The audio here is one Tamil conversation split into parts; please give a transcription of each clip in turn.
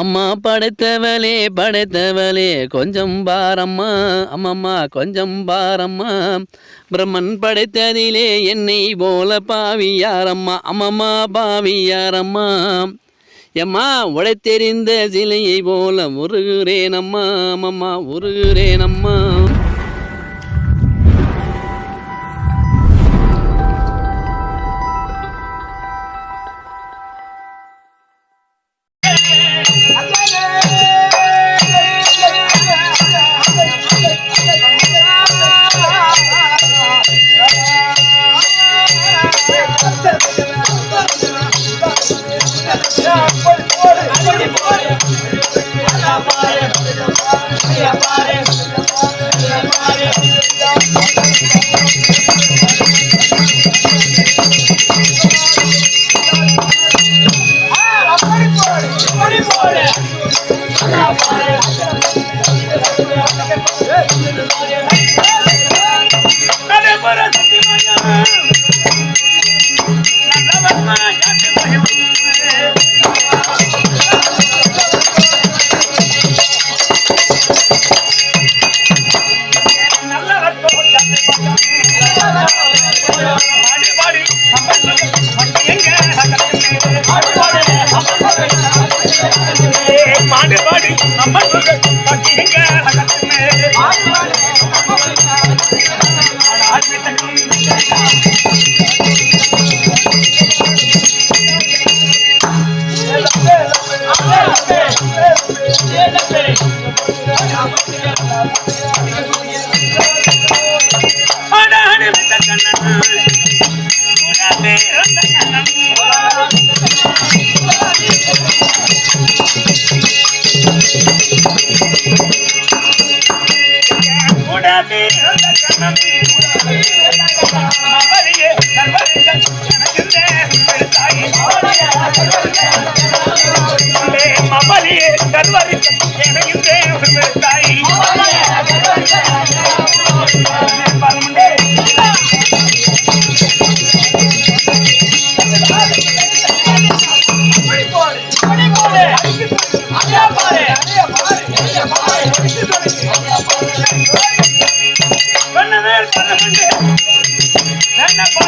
அம்மா படைத்தவளே படைத்தவளே கொஞ்சம் பாரம்மா அம்மம்மா கொஞ்சம் பாரம்மா. பிரம்மன் படைத்ததிலே என்னை போல பாவியாரம்மா அம்மம்மா பாவியாரம்மா. எம்மா உடைத்தெறிந்த சிலையை போல உருகுறேனம்மா அம்மம்மா உருகுறேனம்மா.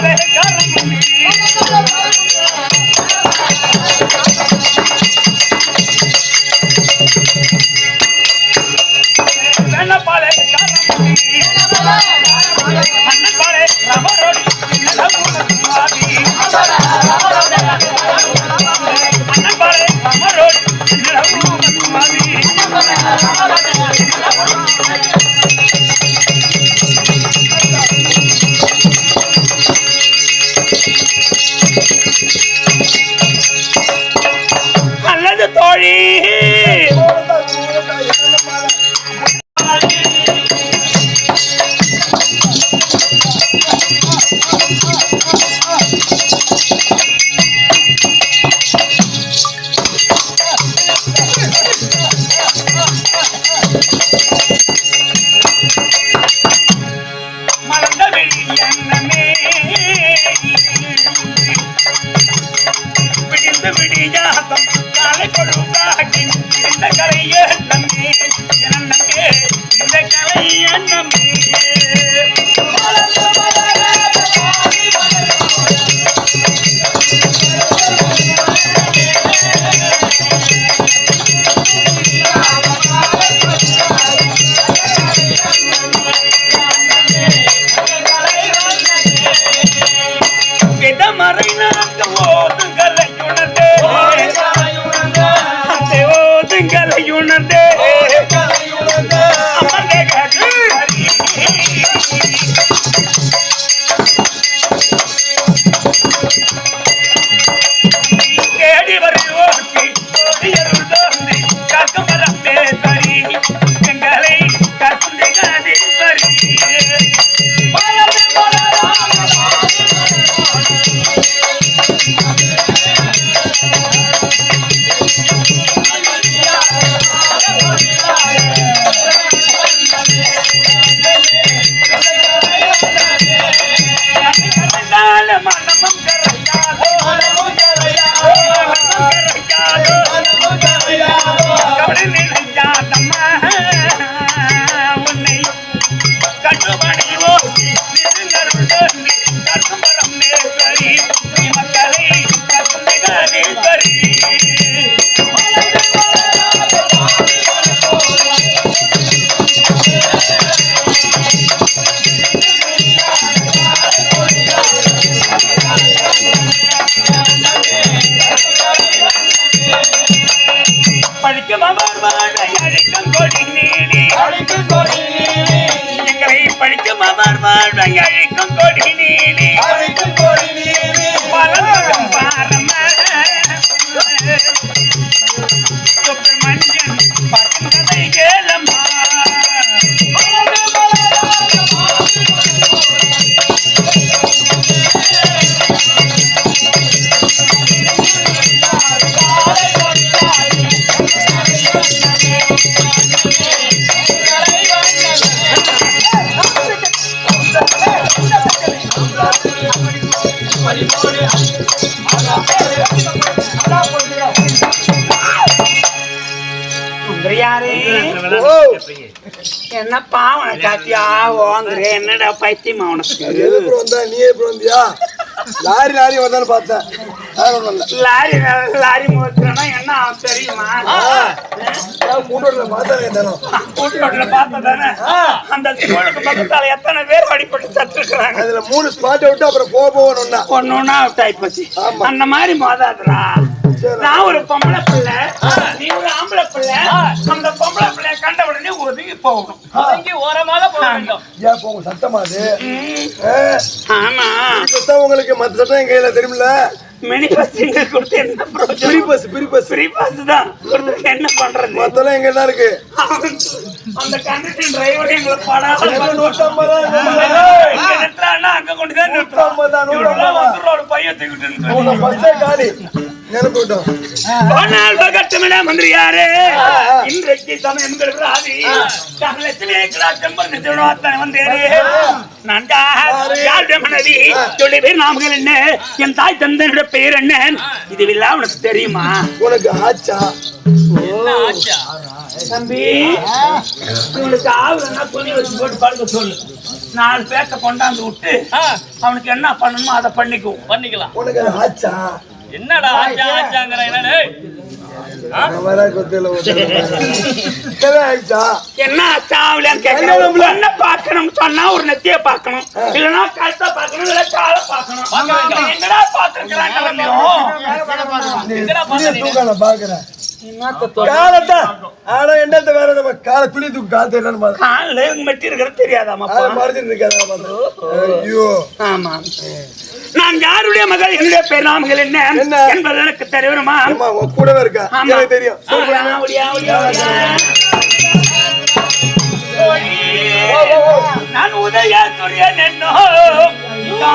நன்ன விடிந்து விடியாதம் காலை பொழுதாகி இந்த கலைய நம்பி இந்த கலைய நம்பி படிக்கும் அவர் வாழ்வை என்னப்பா என்ன காத்தியா ஓங்குற என்னடா பைத்தியமா உனக்கு? எது நீ எப்படி வந்தியா? லாரி லாரி வந்தான்னு பார்த்தேன். லாரி லாரி மோத்துறனா என்ன ஆகும் தெரியுமா? பார்த்தாங்க தினம். கூட்டோட்டில் பார்த்ததானே அந்த ஸ்கூலுக்கு பக்கத்தால எத்தனை பேர் அடிப்பட்டு சத்துருக்குறாங்க? அதுல மூணு ஸ்பாட்டை விட்டு அப்புறம் போக போகணும் ஒண்ணா. ஒண்ணு ஒண்ணா அவுட் ஆயிப்போச்சு. அந்த மாதிரி மோதாதுடா. நான் ஒரு பொம்பளை பிள்ளை. நீ ஒரு ஆம்பளை பிள்ளை. அந்த பொம்பளை பிள்ளை கண்ட உடனே ஒதுங்கி போகணும். ஏன் போங்க சத்தமா அது? ம், ஆ, ஆமா. இப்பதான் உங்களுக்கு மத்த சட்டம் என் கையில தெரியுமில்ல மினி பஸ் எங்க கொடுத்து என்ன பிரி பிரயோஜனம் பஸ் பிரி பஸ் ஃப்ரீ பஸ் தான். கொடுத்து என்ன பண்றது? மத்தெல்லாம் எங்க தான் இருக்கு? அந்த கண்டக்டர் டிரைவர் எங்களை படாத நிறுத்துறான்னா அங்க கொண்டு தான் நிறுத்துறான். நூத்தம்பது தான், ஒரு பையன் தூக்கிட்டு பஸ்ஸே காலி. ஆனால் பகட்டுமிட மந்திரியாரே இன்றைக்கு சமயம் யாருடைய மனைவி? சொல்லி பேர் நாமகள் என்ன? என் தாய் தந்தனுடைய பெயர் என்ன? இதுவெல்லாம் உனக்கு தெரியுமா? உனக்கு ஆச்சா? தம்பி உங்களுக்கு ஆகுதுன்னா துணி வச்சு போட்டு படுக்க சொல்லு. நாலு பேக்க கொண்டாந்து விட்டு அவனுக்கு என்ன பண்ணணுமோ அதை பண்ணிக்குவோம். பண்ணிக்கலாம். உனக்கு ஆச்சா? என்னடா ஆச்சா ஆச்சாங்கிற என்னடே என்ன என்ன பார்க்கணும் சொன்னா ஒரு நெத்திய பார்க்கணும். இல்லைன்னா கழுத்தை பார்க்கணும் இல்ல காலை பார்க்கணும். என்னடா பார்த்துருக்கிறான் துணியை தூக்க நான் யாருடைய மகள்? என்னுடைய பேர் நாமகள் என்ன? என்பது எனக்கு தெரியுமா கூடவே இருக்கா? தெரியும். நான் உதய சூரியன் என்னோ உதய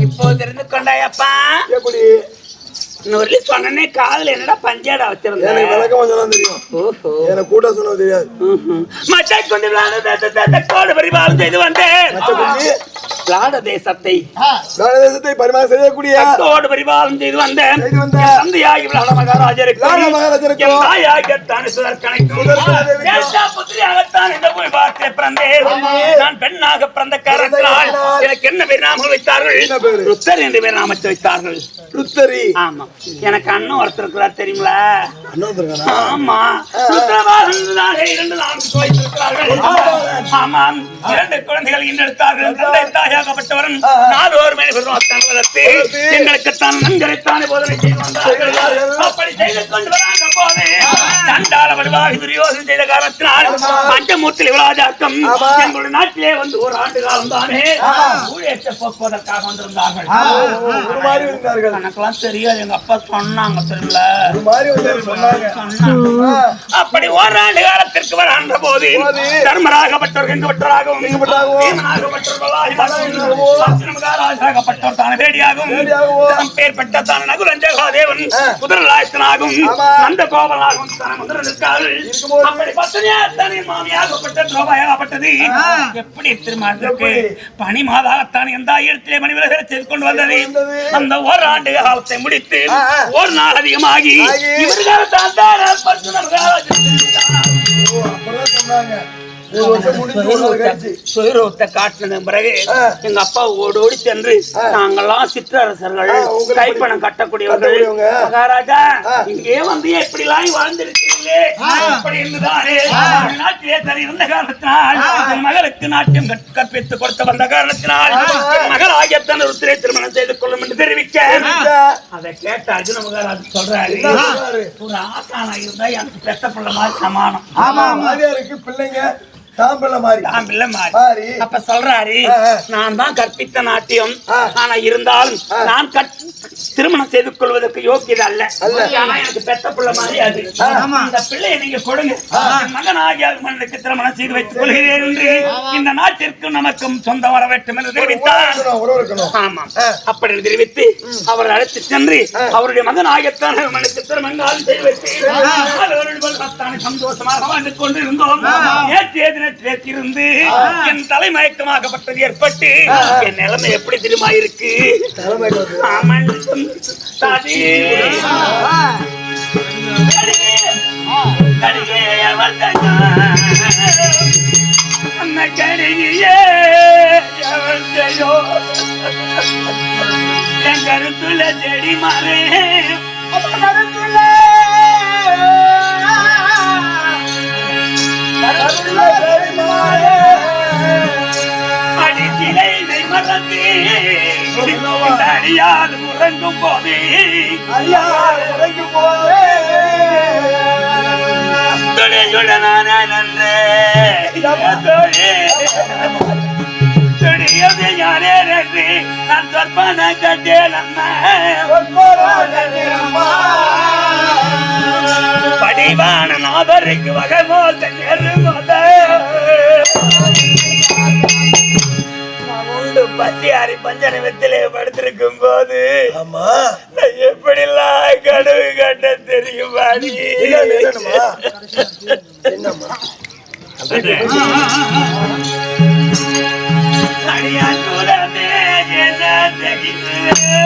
இப்போ தெரிந்து கொண்டாயப்பா. எப்படி இன்னொரு சொன்னனே காதுல என்னடா பஞ்சாடா எனக்கு வச்சிருந்தேன் விளக்கம் சொன்னா தெரியும். ஓஹோ. எனக்கு கூட்டம் சொன்னா தெரியாது. மச்சை கொண்டு விளையாடு கோடு பரிபாலம் செய்து வந்தேன் தேசத்தை செய்யக்கூடிய கட்டோடு செய்து வந்த தந்தையாகி விளாட மகாராஜருக்கு என் தாயாகத்தான் புத்திரியாகத்தான் இந்த பூமி பார்த்து பிறந்தேன். நான் பெண்ணாக பிறந்த காரணத்தினால் எனக்கு என்ன பேர் நாம வைத்தார்கள்? ருத்தர் என்று பேர் நாமத்தை வைத்தார்கள். ருத்தரி. ஆமா. எனக்கு அண்ணன் ஒருத்தர் இருக்கிறார் தெரியுங்களா? ஆமா. இரண்டு வைத்திருக்கிறார்கள் ஆமாம். இரண்டு குழந்தைகள் ஈன்றெடுத்தார்கள் தந்தை தாயாகப்பட்டவரும் நாலோர் மேல் பெருமாத்தான் வளர்த்து எங்களுக்கு தான் நன்கரைத்தானே போதனை செய்து வந்தார்கள் அப்படி செய்து கொண்டு வராங்க போது சண்டாள வடிவாக துரியோசனம் செய்த காரணத்தினால் பஞ்சமூர்த்தி விழாஜாக்கம் எங்களுடைய நாட்டிலே வந்து ஒரு ஆண்டு காலம் தானே ஊழியத்தை போக்குவதற்காக வந்திருந்தார்கள். ஒரு மாதிரி இருந்தார்கள். எனக்கெல்லாம் தெரியாது. எங்க அப்பா சொன்னாங்க தெரியல. ஒரு மாதிரி வந்து சொன்னாங்க. சொன்னாங்க. ஆ, அப்படி ஓராண்டு காலத்திற்கு வராண்ட போது போது. தர்மராகப்பட்டவர் எங்கப்பட்டவராகவும் எப்படி திருமணத்திற்கு பனி மாதாகத்தான் எந்த இடத்திலே மணி விலகலை செய்து கொண்டு வந்தது. அந்த ஓராண்டு காலத்தை முடித்து. ஒரு நாள் அதிகமாகி. இவர்கள் தான் தான் சொன்னாங்க. ஒரு வருஷம் முடிஞ்சு ஒரு நாள் கழிச்சு சுயரூபத்தை காட்டினது பிறகு. எங்க அப்பா ஓடி ஓடி சென்று நாங்கெல்லாம் சிற்றரசர்கள் கைப்பணம் கட்டக்கூடியவர்கள். மகாராஜா. இங்கே வந்து வாழ்ந்திருக்கிறீங்களே அப்படி இருந்துதானே? நாட்டிலே தனி இருந்த காரணத்தினால் என் மகளுக்கு நாட்டியம் கற்- கற்பித்து கொடுத்த வந்த காரணத்தினால் மகள் ஆகியத்தன் ஒருத்தரை திருமணம் செய்து கொள்ளும் என்று தெரிவிக்க. அதை கேட்ட அர்ஜுன மகாராஜ் சொல்றாரு? ஒரு ஆசானா இருந்தா எனக்கு பெத்த பிள்ளை மாதிரி சமானம். ஆமா மாதியாருக்கு பிள்ளைங்க. தாம்பிள்ள மாறி. அப்ப சொல்றாரு. நான் தான் கற்பித்த நாட்டியம். ஆனா இருந்தாலும் நான் திருமணம் செய்து கொள்வதற்கு யோக்கியது அல்ல. எனக்கு பெத்த பிள்ளை மாதிரி அது. இந்த பிள்ளையை நீங்க கொடுங்க. மகன் ஆகிய மன்னனுக்கு திருமணம் செய்து வைத்துக் கொள்கிறேன் என்று இந்த நாட்டிற்கும் நமக்கும் சொந்தம் வர வேண்டும் என்று தெரிவித்தார். ஆமாம் அப்படி தெரிவித்து அவரை அழைத்து சென்று அவருடைய மகன் மனுக்கு திருமணம் செய்து வைத்து சந்தோஷமாக வாழ்ந்து கொண்டிருந்தோம். நேற்றைய தினத்திலே இருந்து என் தலைமயக்கமாகப்பட்டது ஏற்பட்டு என் நிலைமை எப்படி தெரியுமா இருக்கு? என் கருத்துல செடி மாறே. கருத்துல அடிச்சிலை மறந்து அடியாது உறங்கும் போதே ஐயா உரைக்கும் போதே நன்றே யாரே நன்றி நான் சொற்பன கட்டேன் அம்மா படிவான நாதருக்கு வகை மோத நெருமோத நான் உண்டு பசி அரி பஞ்சனை வெத்திலே படுத்திருக்கும் போது நான் எப்படிலாம் கனவு கண்ட தெரியுமா கூடவே என்ன தெரியுது?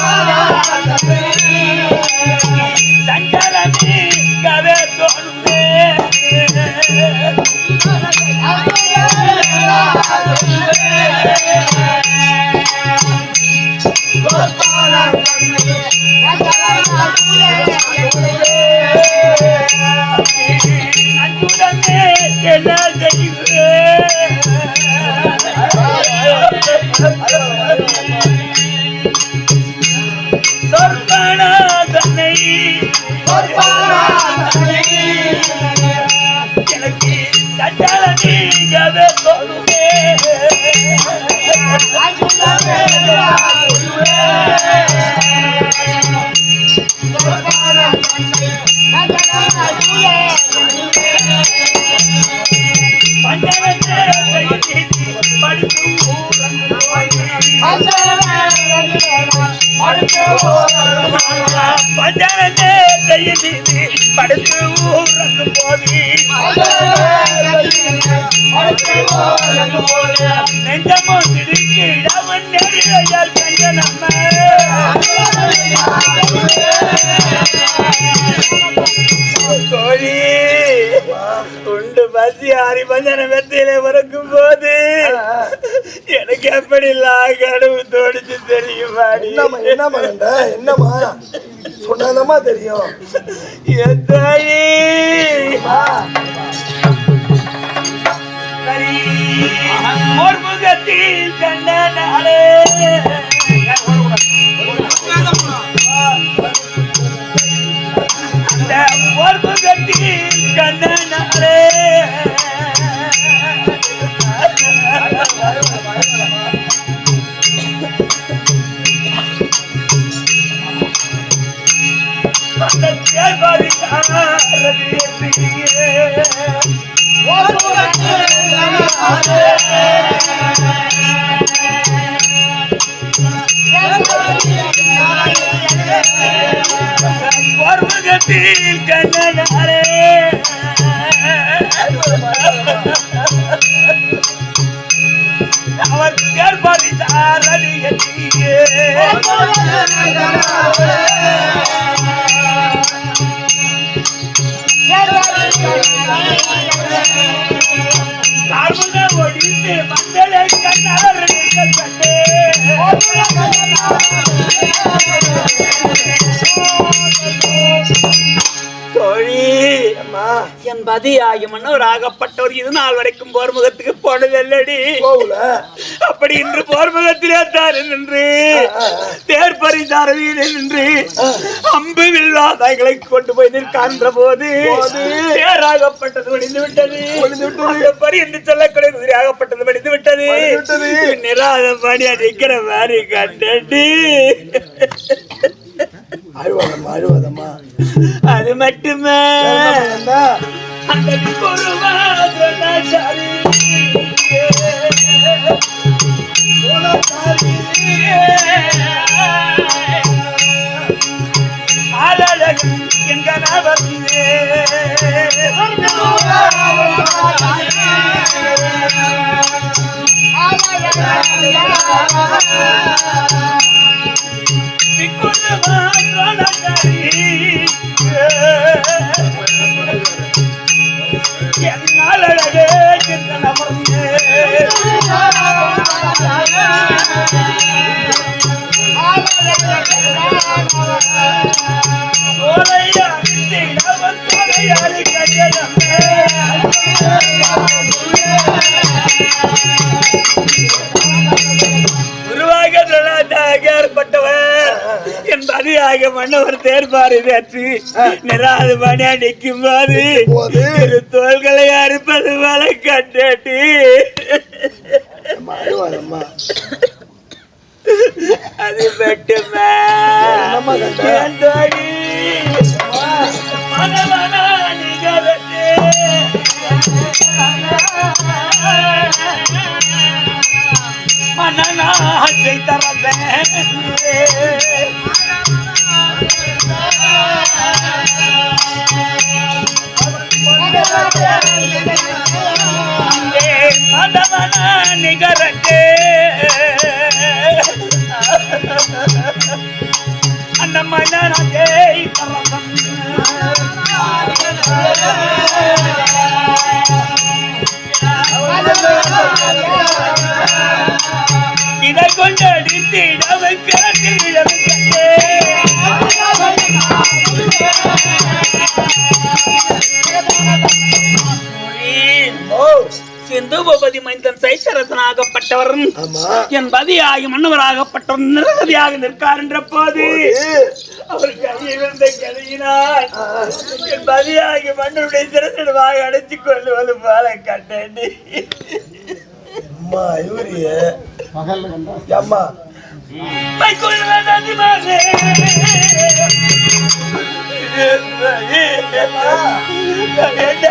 감사합니다. மீது படுத்து ஊரங்கும் போது நெஞ்சமோ திடுக்கிடவன் நெறியால் கண்ட நம்ம. கோழி உண்டு பசி ஆறி பஞ்சன வெத்தியில பிறக்கும் போது எனக்கு எப்படி கடவு தோடிச்சு தெரியுமாடி என்னம்மா என்னம்மா என்னம்மா சொன்னாதம்மா தெரியும். என் தாயி முகத்தில் கண்ட நாளே அந்த என் பதியாகி மன்னர் ஆகப்பட்டவர். இது நாள் வரைக்கும் போர்முகத்துக்கு போனதல்லடி. அப்படி இன்று போர்முகத்திலே தான் நின்று தேர்ப்பறி தாரவியிலே நின்று அம்பு வில்லாதாய்களை கொண்டு போய் நிற்கான்ற போது தேராகப்பட்டது ஒடிந்து விட்டது. பரி என்று சொல்லக்கூடிய குதிரையாகப்பட்டது வடிந்து விட்டது. விட்டது. நிராத படி அடிக்கிற மாதிரி கண்டடி அழுவாதம்மா அழுவாதம்மா அது மட்டுமே? என்ன அந்த குருவாதனாச்சாரி ஓலையா அவன் தொலையாளி கஜனமே உருவாக ஏற்பட்டவர் என் பதியாக மன்னவர் தேர்பாரி வெற்றி நிறாது மணியா நிற்கும் போது. இரு தோள்களை அறுப்பது போல கண்டேட்டி. அது மட்டுமே இதை கொண்டு அடித்திடவை கிடத்திடவை ஓ சிந்து பூபதி மைந்தன் சைத்தரசனாகப்பட்டவர் ஆமா. என் பதியாகி மன்னவராகப்பட்டவர் நிரகதியாக நிற்கார் என்ற போது. அவர் கையிலிருந்த கதையினால் என் பதியாகி மன்னருடைய சிறசிடமாக அடைத்துக் கொள்வது போல கண்டேன் அம்மா இவரிய அம்மா. என்ன